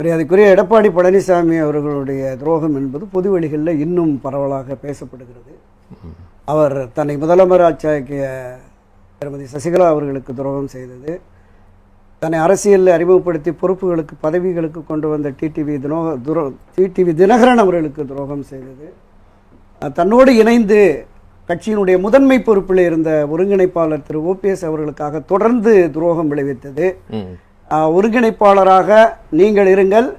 மரியாதைக்குரிய எடப்பாடி பழனிசாமி அவர்களுடைய துரோகம் என்பது பொதுவெளிகளில் இன்னும் பரவலாக பேசப்படுகிறது. அவர் தன்னை முதலமைச்சராக்கிய திருமதி சசிகலா அவர்களுக்கு துரோகம் செய்தது. தன்னை அரசியலில் அறிமுகப்படுத்தி பொறுப்புகளுக்கு பதவிகளுக்கு கொண்டு வந்த டிடிவி தினோ துரோ டிடிவி தினகரன் அவர்களுக்கு துரோகம் செய்தது. தன்னோடு இணைந்து கட்சியினுடைய முதன்மை பொறுப்பில் இருந்த ஒருங்கிணைப்பாளர் திரு ஓபிஎஸ் அவர்களுக்காக தொடர்ந்து துரோகம் விளைவித்தது. ஒருங்கிணைப்பாளராக நீங்கள் இருங்கள்.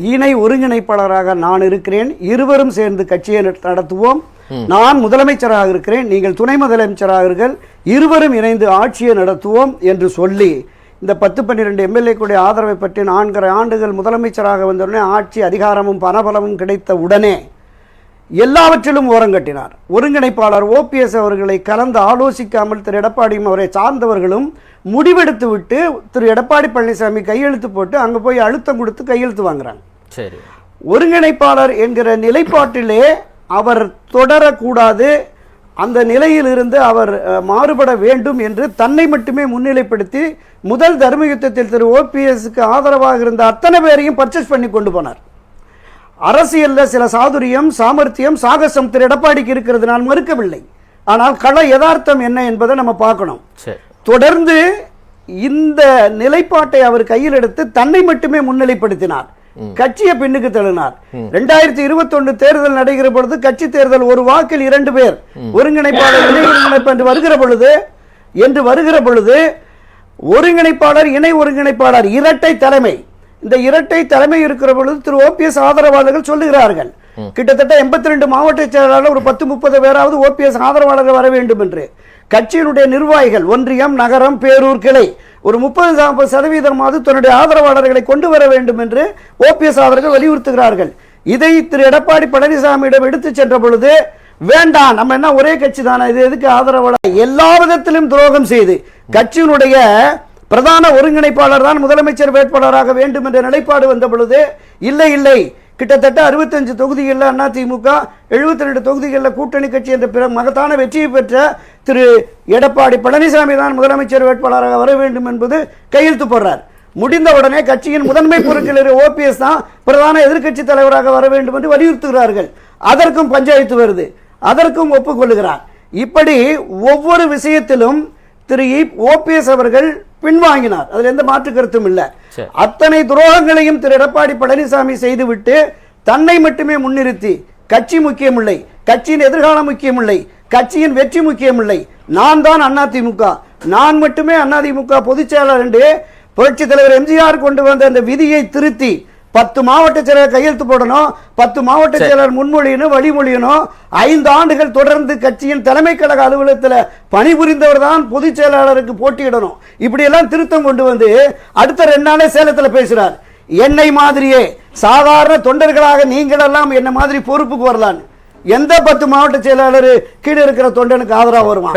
இணை ஒருங்கிணைப்பாளராக நான் இருக்கிறேன். இருவரும் சேர்ந்து கட்சியை நட- நடத்துவோம். நான் முதலமைச்சராக இருக்கிறேன். நீங்கள் துணை முதலமைச்சராக இருங்கள். இருவரும் இணைந்து ஆட்சியை நடத்துவோம் என்று சொல்லி இந்த பத்து பன்னிரெண்டு எம்எல்ஏக்களுடைய ஆதரவை பற்றி நான்கரை ஆண்டுகள் முதலமைச்சராக வந்தவுடனே ஆட்சி அதிகாரமும் பணபலமும் கிடைத்த உடனே எல்லாவற்றிலும் ஓரங்கட்டினார் ஒருங்கிணைப்பாளர் ஓபிஎஸ் அவர்களை கலந்து ஆலோசிக்காமல் திரு எடப்பாடியும் அவரை சார்ந்தவர்களும் முடிவெடுத்து விட்டு திரு எடப்பாடி பழனிசாமி கையெழுத்து போட்டு அங்கே போய் அழுத்தம் கொடுத்து கையெழுத்து வாங்குறாங்க. சரி. ஒருங்கிணைப்பாளர் என்கிற நிலைப்பாட்டிலே அவர் தொடரக்கூடாது. அந்த நிலையிலிருந்து அவர் மாறுபட வேண்டும் என்று தன்னை மட்டுமே முன்னிலைப்படுத்தி முதல் தர்ம யுத்தத்தில் திரு ஓபிஎஸ்க்கு ஆதரவாக இருந்த அத்தனை பேரையும் பர்ச்சேஸ் பண்ணி கொண்டு போனார். அரசியல்ல சில சாதுரியம் சாமர்த்தியம் சாகசம் திரு எடப்பாடிக்கு இருக்கிறது நான் மறுக்கவில்லை. ஆனால் கள யதார்த்தம் என்ன என்பதை நம்ம பார்க்கணும். தொடர்ந்து இந்த நிலைப்பாட்டை அவர் கையில் எடுத்து தன்னை மட்டுமே முன்னிலைப்படுத்தினார். கட்சியை பின்னுக்கு தள்ளினார். ரெண்டாயிரத்தி இருபத்தி தேர்தல் நடைகிற பொழுது கட்சி தேர்தல் ஒரு வாக்கில் இரண்டு பேர் ஒருங்கிணைப்பாளர் இணை ஒருங்கிணைப்பு என்று வருகிற பொழுது என்று வருகிற பொழுது ஒருங்கிணைப்பாளர் இணை ஒருங்கிணைப்பாளர் இரட்டை தலைமை. இந்த இரட்டை தலைமை இருக்கிற பொழுது திரு ஓபிஎஸ் ஆதரவாளர்கள் சொல்லுகிறார்கள். கிட்டத்தட்ட எண்பத்தி ரெண்டு மாவட்ட செயலாளர் ஒரு பத்து முப்பது பேராவது ஓபிஎஸ் ஆதரவாளர்கள் வர வேண்டும் என்று. கட்சியினுடைய நிர்வாகிகள் ஒன்றியம் நகரம் பேரூர் கிளை ஒரு முப்பது நாற்பது சதவீதமாவது தன்னுடைய ஆதரவாளர்களை கொண்டு வர வேண்டும் என்று ஓபிஎஸ் அவர்கள் வலியுறுத்துகிறார்கள். இதை திரு எடப்பாடி பழனிசாமியிடம் எடுத்து சென்ற பொழுது வேண்டாம் நம்ம என்ன ஒரே கட்சி தானே இது எதுக்கு ஆதரவாளர்? எல்லா விதத்திலும் துரோகம் செய்து கட்சியினுடைய பிரதான ஒருங்கிணைப்பாளர் தான் முதலமைச்சர் வேட்பாளராக வேண்டும் என்ற நிலைப்பாடு வந்த பொழுது இல்லை இல்லை கிட்டத்தட்ட அறுபத்தஞ்சு தொகுதிகளில் அதிமுக எழுபத்தி ரெண்டு தொகுதிகளில் கூட்டணி கட்சி என்ற பிற மகத்தான வெற்றியை பெற்ற திரு எடப்பாடி பழனிசாமி தான் முதலமைச்சர் வேட்பாளராக வர வேண்டும் என்பது கையெழுத்து போடுறார். முடிந்த உடனே கட்சியின் முதன்மை பொறுப்பில் ஓபிஎஸ் தான் பிரதான எதிர்க்கட்சி தலைவராக வர வேண்டும் என்று வலியுறுத்துகிறார்கள். அதற்கும் பஞ்சாயத்து வருது. அதற்கும் ஒப்புக்கொள்ளுகிறார். இப்படி ஒவ்வொரு விஷயத்திலும் திரு ஓபிஎஸ் அவர்கள் பின்வாங்கினார். அதுல எந்த மாற்று கருத்தும் இல்லை. அத்தனை துரோகங்களையும் திரு எடப்பாடி பழனிசாமி செய்துவிட்டு தன்னை மட்டுமே முன்னிறுத்தி கட்சி முக்கியமில்லை கட்சியின் எதிர்காலம் முக்கியமில்லை கட்சியின் வெற்றி முக்கியமில்லை. நான் தான் அதிமுக நான் மட்டுமே அதிமுக பொதுச் செயலாளர் என்று புரட்சி தலைவர் எம்ஜிஆர் கொண்டு வந்த அந்த விதியை திருத்தி பத்து மாவட்ட செயலர் கையெழுத்து போடணும் பத்து மாவட்ட செயலர் முன்மொழியணும் வழிமொழியணும் ஐந்து ஆண்டுகள் தொடர்ந்து கட்சியின் தலைமை கழக அலுவலகத்தில் பணிபுரிந்தவர் தான் பொதுச் செயலாளருக்கு போட்டியிடணும். இப்படி எல்லாம் திருத்தம் கொண்டு வந்து அடுத்த ரெண்டு நாளே சேலத்தில் பேசுறார். என்னை மாதிரியே சாதாரண தொண்டர்களாக நீங்களெல்லாம் என்ன மாதிரி பொறுப்புக்கு வரலான்னு. எந்த பத்து மாவட்ட செயலாளர் கீழே இருக்கிற தொண்டனுக்கு ஆதரவு வருவான்?